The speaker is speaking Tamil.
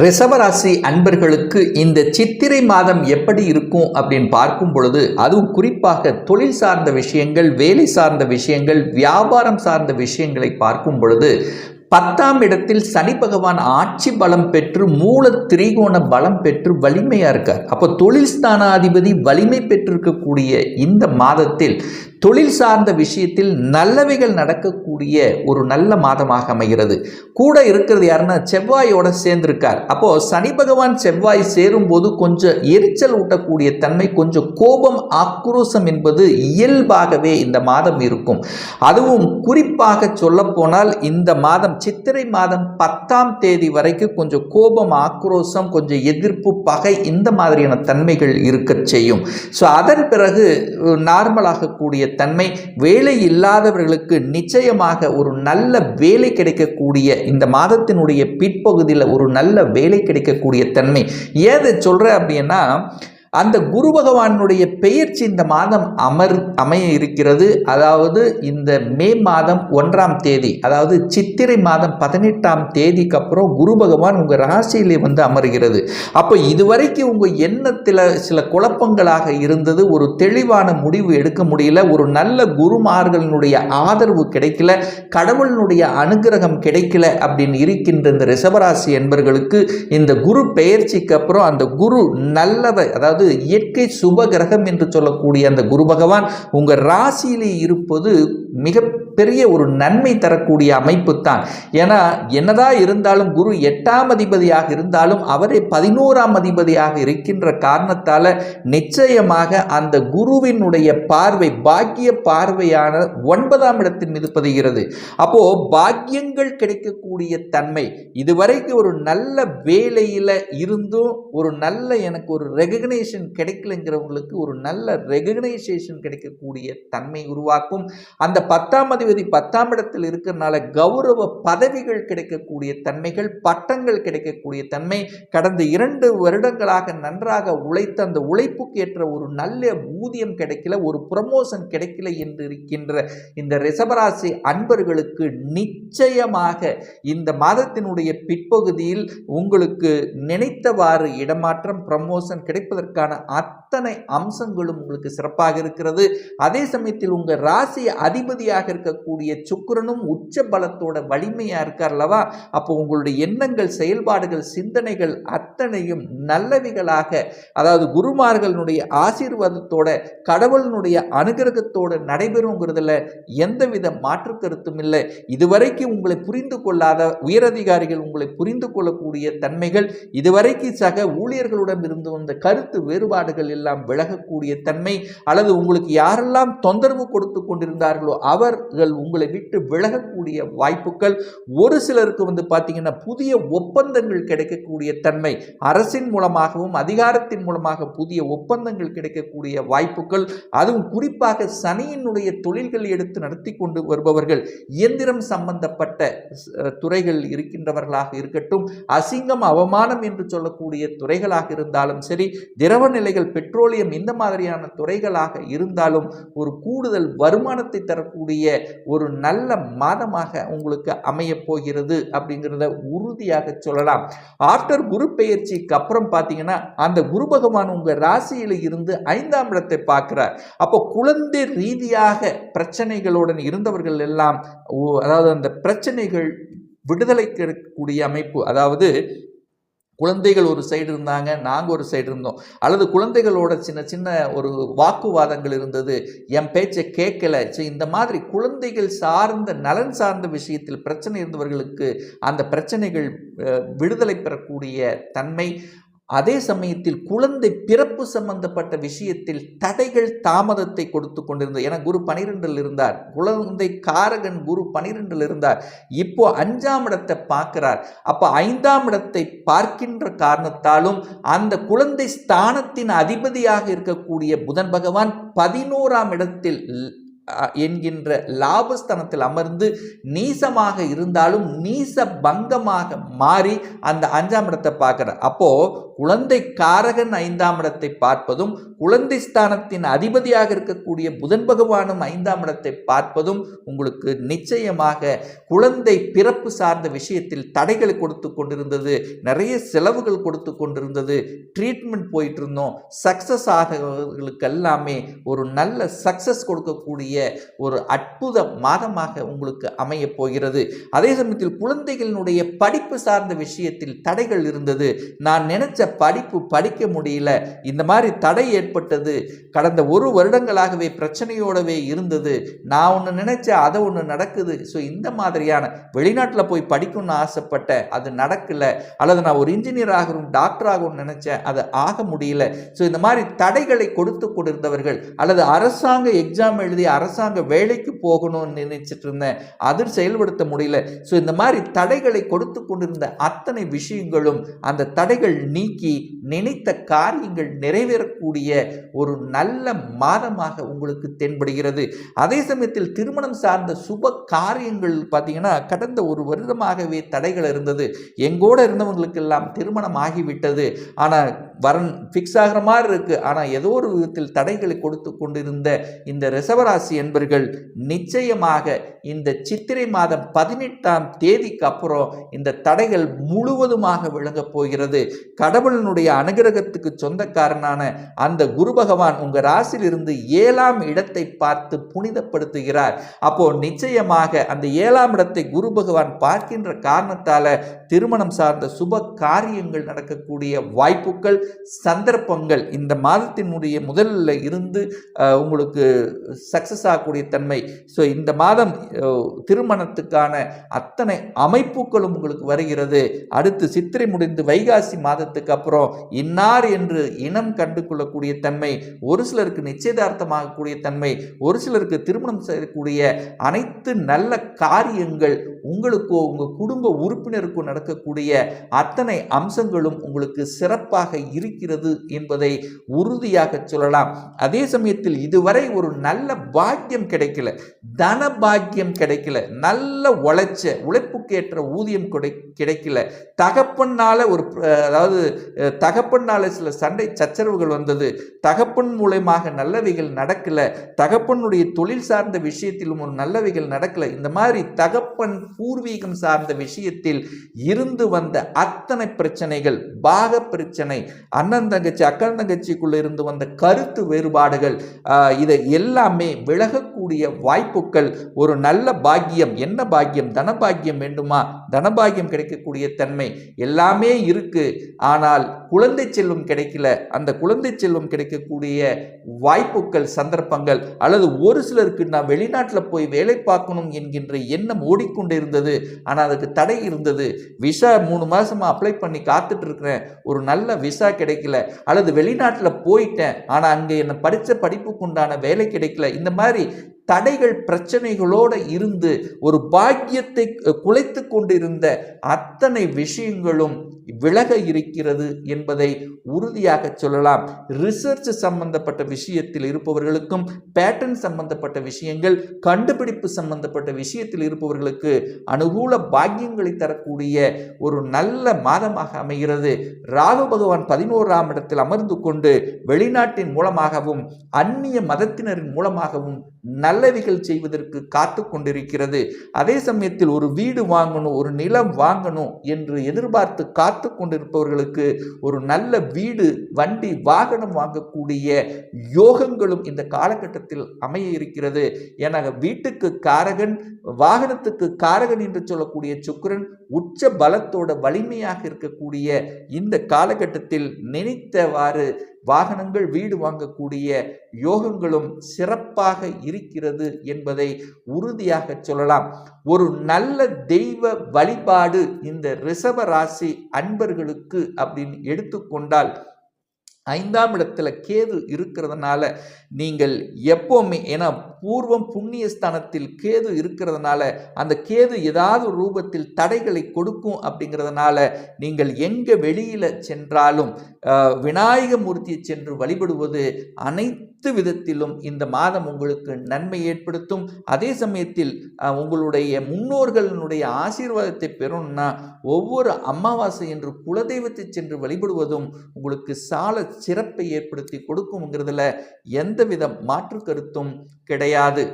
ரிஷபராசி அன்பர்களுக்கு இந்த சித்திரை மாதம் எப்படி இருக்கும் அப்படின்னு பார்க்கும் பொழுது அதுவும் குறிப்பாக தொழில் சார்ந்த விஷயங்கள் வேலை சார்ந்த விஷயங்கள் வியாபாரம் சார்ந்த விஷயங்களை பார்க்கும் பொழுது பத்தாம் இடத்தில் சனி பகவான் ஆட்சி பலம் பெற்று மூல திரிகோண பலம் பெற்று வலிமையாக இருக்கார். அப்போ தொழில் ஸ்தானாதிபதி வலிமை பெற்றிருக்கக்கூடிய இந்த மாதத்தில் தொழில் சார்ந்த விஷயத்தில் நல்லவைகள் நடக்கக்கூடிய ஒரு நல்ல மாதமாக அமைகிறது. கூட இருக்கிறது யாருன்னா செவ்வாயோட சேர்ந்திருக்கார். அப்போ சனி பகவான் செவ்வாய் சேரும்போது கொஞ்சம் எரிச்சல் ஊட்டக்கூடிய தன்மை கொஞ்சம் கோபம் ஆக்ரோஷம் என்பது இயல்பாகவே இந்த மாதம் இருக்கும். அதுவும் குறிப்பாக சொல்ல போனால் இந்த மாதம் சித்திரை மாதம் பத்தாம் தேதி வரைக்கும் கொஞ்சம் கோபம் ஆக்ரோஷம் கொஞ்சம் எதிர்ப்பு பகை இந்த மாதிரியான தன்மைகள் இருக்கச் செய்யும். ஸோ அதன் பிறகு நார்மலாகக்கூடிய தன்மை வேலை இல்லாதவர்களுக்கு நிச்சயமாக ஒரு நல்ல வேலை கிடைக்கக்கூடிய இந்த மாதத்தினுடைய பிற்பகுதியில் ஒரு நல்ல வேலை கிடைக்கக்கூடிய தன்மை. ஏதை சொல்கிறேன் அப்படின்னா அந்த குரு பகவானுடைய பெயர்ச்சி இந்த மாதம் அமர் அமைய இருக்கிறது. அதாவது இந்த மே மாதம் ஒன்றாம் தேதி அதாவது சித்திரை மாதம் பதினெட்டாம் தேதிக்கு அப்புறம் குரு பகவான் உங்கள் ராசியிலே வந்து அமர்கிறது. அப்போ இதுவரைக்கும் உங்கள் எண்ணத்தில் சில குழப்பங்களாக இருந்தது. ஒரு தெளிவான முடிவு எடுக்க முடியல. ஒரு நல்ல குருமார்களினுடைய ஆதரவு கிடைக்கல. கடவுளினுடைய அனுகிரகம் கிடைக்கல அப்படின்னு இருக்கின்ற இந்த ரிஷபராசி என்பர்களுக்கு இந்த குரு பெயர்ச்சிக்கு அப்புறம் அந்த குரு நல்லவை அதாவது அதாவது இயற்கை சுப கிரகம் என்று சொல்லக்கூடிய அந்த குரு பகவான் உங்கள் ராசியிலே இருப்பது மிகப்பெரிய ஒரு நன்மை தரக்கூடிய அமைப்பு தான் ஏன்னா என்னதான் இருந்தாலும் குரு எட்டாம் அதிபதியாக இருந்தாலும் அவரே பதினோராம் அதிபதியாக இருக்கின்ற காரணத்தால் நிச்சயமாக அந்த குருவினுடைய பார்வை பாக்கிய பார்வையான ஒன்பதாம் இடத்தின் மீது பதிகிறது. அப்போ பாக்கியங்கள் கிடைக்கக்கூடிய தன்மை இதுவரைக்கும் ஒரு நல்ல வேலையில் இருந்தும் ஒரு நல்ல எனக்கு ஒரு ரெகக்னேஷன் கிடைக்கலங்கிறவங்களுக்கு ஒரு நல்ல ரெகக்னைசேஷன் கிடைக்கக்கூடிய தன்மை உருவாக்கும். அந்த பத்தாம் அதிபதி பத்தாம் இடத்தில் இருக்கிறனால கௌரவ பதவிகள் கிடைக்கக்கூடிய தன்மைகள் பட்டங்கள் கிடைக்கக்கூடிய தன்மை கடந்த இரண்டு வருடங்களாக நன்றாக உழைத்த அந்த உழைப்புக்கு ஏற்ற ஒரு நல்ல ஊதியம் கிடைக்கல ஒரு ப்ரமோஷன் கிடைக்கல என்று இருக்கின்ற இந்த ரிசபராசி அன்பர்களுக்கு நிச்சயமாக இந்த மாதத்தினுடைய பிற்பகுதியில் உங்களுக்கு நினைத்தவாறு இடமாற்றம் ப்ரமோஷன் கிடைப்பதற்கான அத்தனை அம்சங்களும் உங்களுக்கு சிறப்பாக இருக்கிறது. அதே சமயத்தில் உங்கள் ராசி அதிபதியாக இருக்கக்கூடிய சுக்கிரனும் உச்ச பலத்தோட வலிமையாக இருக்கார் அல்லவா அப்போ உங்களுடைய எண்ணங்கள் செயல்பாடுகள் சிந்தனைகள் அத்தனையும் நல்லவைகளாக அதாவது குருமார்களுடைய ஆசீர்வாதத்தோட கடவுளினுடைய அனுகிரகத்தோட நடைபெறுங்கிறதுல எந்தவித மாற்று கருத்தும் இல்லை. இதுவரைக்கும் உங்களை புரிந்து கொள்ளாத உயரதிகாரிகள் உங்களை புரிந்து கொள்ளக்கூடிய தன்மைகள் இதுவரைக்கும் சக ஊழியர்களுடன் இருந்து வந்த கருத்து வேறுபாடுகள் எல்லாம் விலகக்கூடிய தன்மை அல்லது உங்களுக்கு யாரெல்லாம் தொந்தரவு கொடுத்து கொண்டிருந்தார்களோ அவர்கள் உங்களை விட்டு விலகக்கூடிய வாய்ப்புகள் ஒரு சிலருக்கு வந்து பார்த்தீங்கன்னா புதிய ஒப்பந்தங்கள் கிடைக்கக்கூடிய தன்மை அரசின் மூலமாகவும் அதிகாரத்தின் மூலமாக புதிய ஒப்பந்தங்கள் கிடைக்கக்கூடிய வாய்ப்புகள் அதுவும் குறிப்பாக சனியினுடைய தொழில்கள் எடுத்து நடத்தி கொண்டு வருபவர்கள் இயந்திரம் சம்பந்தப்பட்ட துறைகள் இருக்கின்றவர்களாக இருக்கட்டும் அசிங்கம் அவமானம் என்று சொல்லக்கூடிய துறைகளாக இருந்தாலும் சரி திரவ நிலைகள் பெட்ரோலியம் இந்த மாதிரியான துறைகளாக இருந்தாலும் ஒரு கூடுதல் வருமானத்தை தர தரக்கூடிய ஒரு நல்ல மாதமாக உங்களுக்கு அமையப் போகிறது அப்படிங்கிறத உறுதியாக சொல்லலாம். ஆஃப்டர் குரு பெயர்ச்சிக்கு அப்புறம் பார்த்தீங்கன்னா அந்த குரு பகவான் உங்கள் ராசியில் இருந்து ஐந்தாம் இடத்தை பார்க்குறார். அப்போ குழந்தை ரீதியாக பிரச்சனைகளுடன் இருந்தவர்கள் எல்லாம் அதாவது அந்த பிரச்சனைகள் விடுதலை கிடைக்கக்கூடிய அமைப்பு அதாவது குழந்தைகள் ஒரு சைடு இருந்தாங்க நாங்கள் ஒரு சைடு இருந்தோம். அல்லது குழந்தைகளோட சின்ன சின்ன ஒரு வாக்குவாதங்கள் இருந்தது என் பேச்சை கேட்கல. ஸோ இந்த மாதிரி குழந்தைகள் சார்ந்த நலன் சார்ந்த விஷயத்தில் பிரச்சனை இருந்தவர்களுக்கு அந்த பிரச்சனைகள் விடுதலை பெறக்கூடிய தன்மை அதே சமயத்தில் குழந்தை பிறப்பு சம்பந்தப்பட்ட விஷயத்தில் தடைகள் தாமதத்தை கொடுத்து கொண்டிருந்தது. ஏன்னா குரு பனிரெண்டில் இருந்தார். குழந்தை காரகன் குரு பனிரெண்டில் இருந்தார். இப்போ அஞ்சாம் இடத்தை பார்க்கிறார். அப்போ ஐந்தாம் இடத்தை பார்க்கின்ற காரணத்தாலும் அந்த குழந்தை ஸ்தானத்தின் அதிபதியாக இருக்கக்கூடிய புதன் பகவான் பதினோராம் இடத்தில் என்கின்ற லாபஸ்தனத்தில் அமர்ந்து நீசமாக இருந்தாலும் நீச பங்கமாக மாறி அந்த அஞ்சாம் இடத்தை பார்க்கிறார். அப்போ குழந்தை காரகன் ஐந்தாம் இடத்தை பார்ப்பதும் குழந்தை ஸ்தானத்தின் அதிபதியாக இருக்கக்கூடிய புதன் பகவானும் ஐந்தாம் இடத்தை பார்ப்பதும் உங்களுக்கு நிச்சயமாக குழந்தை பிறப்பு சார்ந்த விஷயத்தில் தடைகளை கொடுத்து கொண்டிருந்தது நிறைய செலவுகள் கொடுத்து கொண்டிருந்தது ட்ரீட்மெண்ட் போயிட்டு இருந்தோம். சக்ஸஸ் ஆகிறவர்களுக்கு எல்லாமே ஒரு நல்ல சக்ஸஸ் கொடுக்கக்கூடிய ஒரு அற்புத மாதமாக உங்களுக்கு அமையப் போகிறது. அதே சமயத்தில் குழந்தைகளினுடைய படிப்பு சார்ந்த விஷயத்தில் தடைகள் இருந்தது. நான் நினைச்ச படிப்பு படிக்க முடியல. இந்த மாதிரி தடை ஏற்பட்டது. கடந்த ஒரு வருடங்களாகவே பிரச்சனையோடவே இருந்தது. நான் ஒன்று நினைச்ச அதை ஒன்று நடக்குது. ஸோ இந்த மாதிரியான வெளிநாட்டில் போய் படிக்கணும்னு ஆசைப்பட்டேன் அது நடக்கல. அல்லது நான் ஒரு இன்ஜினியர் ஆகணும் டாக்டர் ஆகணும்னு நினைச்சேன் அது ஆக முடியல. ஸோ இந்த மாதிரி தடைகளை கொடுத்து கொண்டிருந்தவர்கள் அல்லது அரசாங்க எக்ஸாம் எழுதி அரசாங்க வேலைக்கு போகணும்னு நினைச்சிட்டு இருந்தேன். அது செயல்படுத்த முடியல. ஸோ இந்த மாதிரி தடைகளை கொடுத்து கொண்டிருந்த அத்தனை விஷயங்களும் அந்த தடைகள் நீக்கி நினைத்த காரியங்கள் நிறைவேறக்கூடிய ஒரு நல்ல மாதமாக உங்களுக்கு தென்படுகிறது. அதே சமயத்தில் திருமணம் சார்ந்த சுப காரியங்கள் பார்த்தீங்கன்னா கடந்த ஒரு வருடமாகவே தடைகள் இருந்தது. எங்கூட இருந்தவங்களுக்கெல்லாம் திருமணம் ஆகிவிட்டது. ஆனால் வரன் ஃபிக்ஸ் ஆகிற மாதிரி இருக்கு. ஆனால் ஏதோ ஒரு விதத்தில் தடைகளை கொடுத்து கொண்டிருந்த இந்த ரிசவராசி என்பர்கள் நிச்சயமாக இந்த சித்திரை மாதம் பதினெட்டாம் தேதிக்கு அப்புறம் இந்த தடைகள் முழுவதுமாக விளங்கப் போகிறது. கடவுளனுடைய அனுகிரகத்துக்கு சொந்தக்காரனான அந்த குரு பகவான் உங்கள் ராசியிலிருந்து ஏழாம் இடத்தை பார்த்து புனிதப்படுத்துகிறார். அப்போ நிச்சயமாக அந்த ஏழாம் இடத்தை குரு பகவான் பார்க்கின்ற காரணத்தால் திருமணம் சார்ந்த சுப காரியங்கள் நடக்கக்கூடிய வாய்ப்புகள் சந்தர்ப்பங்கள் இந்த மாதத்தினுடைய முதல்ல இருந்து உங்களுக்கு சக்சஸ் ஆகக்கூடிய தன்மை. ஸோ இந்த மாதம் திருமணத்துக்கான அத்தனை அமைப்புகளும் உங்களுக்கு வருகிறது. அடுத்து சித்திரை முடிந்து வைகாசி மாதத்துக்கு அப்புறம் இன்னார் என்று இனம் கண்டு கொள்ளக்கூடிய தன்மை ஒரு சிலருக்கு நிச்சயதார்த்தமாகக்கூடிய தன்மை ஒரு சிலருக்கு திருமணம் செய்யக்கூடிய அனைத்து நல்ல காரியங்கள் உங்களுக்கோ உங்கள் குடும்ப உறுப்பினருக்கோ நடக்கக்கூடிய அத்தனை அம்சங்களும் உங்களுக்கு சிறப்பாக இருக்கிறது என்பதை உறுதியாக சொல்லலாம். அதே சமயத்தில் இதுவரை ஒரு நல்ல பாக்கியம் கிடைக்கல. தன பாக்கியம் கிடைக்கல. நல்ல உழைச்ச உழைப்புக்கேற்ற ஊதியம் கிடை கிடைக்கல. தகப்பனால் ஒரு அதாவது தகப்பனால் சில சண்டை சச்சரவுகள் வந்தது. தகப்பன் மூலயமாக நல்லவைகள் நடக்கல. தகப்பனுடைய தொழில் சார்ந்த விஷயத்திலும் ஒரு நல்லவைகள் நடக்கல. இந்த மாதிரி தகப்பன் பூர்வீகம் சார்ந்த விஷயத்தில் இருந்து வந்த அத்தனை பிரச்சனைகள் பாக பிரச்சனை அண்ணன் தங்கச்சி அக்கன் தங்கச்சிக்குள்ள இருந்து வந்த கருத்து வேறுபாடுகள் இதை எல்லாமே விலகக்கூடிய வாய்ப்புகள் ஒரு நல்ல பாக்கியம் என்ன பாக்கியம் தனபாக்கியம் வேண்டுமா? தனபாக்கியம் கிடைக்கக்கூடிய தன்மை எல்லாமே இருக்கு. ஆனால் குழந்தை செல்வம் கிடைக்கல. அந்த குழந்தை செல்வம் கிடைக்கக்கூடிய வாய்ப்புகள் சந்தர்ப்பங்கள் அல்லது ஒரு சிலருக்கு நான் வெளிநாட்டில் போய் வேலை பார்க்கணும் என்கின்ற எண்ணம் ஓடிக்கொண்டிருந்த இருந்தது. ஆனால் அதுக்கு தடை இருந்தது. விசா மூணு மாசமா அப்ளை பண்ணி காத்துட்டு இருக்கிறேன் ஒரு நல்ல விசா கிடைக்கல. அல்லது வெளிநாட்டில் போயிட்டேன். ஆனால் அங்கே என்ன படித்த படிப்புக்கு உண்டான வேலை கிடைக்கல. இந்த மாதிரி தடைகள் பிரச்சனைகளோடு இருந்து ஒரு பாக்கியத்தை குலைத்து கொண்டிருந்த அத்தனை விஷயங்களும் விலக இருக்கிறது என்பதை உறுதியாக சொல்லலாம். ரிசர்ச் சம்பந்தப்பட்ட விஷயத்தில் இருப்பவர்களுக்கும் பேட்டர்ன் சம்பந்தப்பட்ட விஷயங்கள் கண்டுபிடிப்பு சம்பந்தப்பட்ட விஷயத்தில் இருப்பவர்களுக்கு அனுகூல பாக்கியங்களை தரக்கூடிய ஒரு நல்ல மாதமாக அமைகிறது. ராகு பகவான் பதினோராம் இடத்தில் அமர்ந்து கொண்டு வெளிநாட்டின் மூலமாகவும் அந்நிய மதத்தினரின் மூலமாகவும் நல்ல நல்லவைகள் செய்வதற்கு காத்து கொண்டிருக்கிறது அதே சமயத்தில் ஒரு வீடு வாங்கணும் ஒரு நிலம் வாங்கணும் என்று எதிர்பார்த்து காத்து கொண்டிருப்பவர்களுக்கு ஒரு நல்ல வீடு வண்டி வாகனம் வாங்கக்கூடிய யோகங்களும் இந்த காலகட்டத்தில் அமைய இருக்கிறது. என வீட்டுக்கு காரகன் வாகனத்துக்கு காரகன் என்று சொல்லக்கூடிய சுக்கிரன் உச்ச பலத்தோட வலிமையாக இருக்கக்கூடிய இந்த காலகட்டத்தில் நினைத்தவாறு வாகனங்கள் வீடு வாங்கக்கூடிய யோகங்களும் சிறப்பாக இருக்கிறது என்பதை உறுதியாக சொல்லலாம். ஒரு நல்ல தெய்வ வழிபாடு இந்த ரிஷப ராசி அன்பர்களுக்கு அப்படின்னு எடுத்துக்கொண்டால் ஐந்தாம் இடத்துல கேது இருக்கிறதுனால நீங்கள் எப்போவுமே ஏன்னா பூர்வம் புண்ணிய ஸ்தானத்தில் கேது இருக்கிறதுனால அந்த கேது ஏதாவது ரூபத்தில் தடைகளை கொடுக்கும் அப்படிங்கிறதுனால நீங்கள் எங்கே வெளியில் சென்றாலும் விநாயக மூர்த்தியை சென்று வழிபடுவது அனைத்து விதத்திலும் இந்த மாதம் உங்களுக்கு நன்மை ஏற்படுத்தும். அதே சமயத்தில் உங்களுடைய முன்னோர்களினுடைய ஆசீர்வாதத்தை பெறணும்னா ஒவ்வொரு அமாவாசை என்று குலதெய்வத்தை சென்று வழிபடுவதும் உங்களுக்கு சால சிறப்பை ஏற்படுத்தி கொடுக்குங்கிறதுல எந்தவித மாற்று கருத்தும் கிடையாது.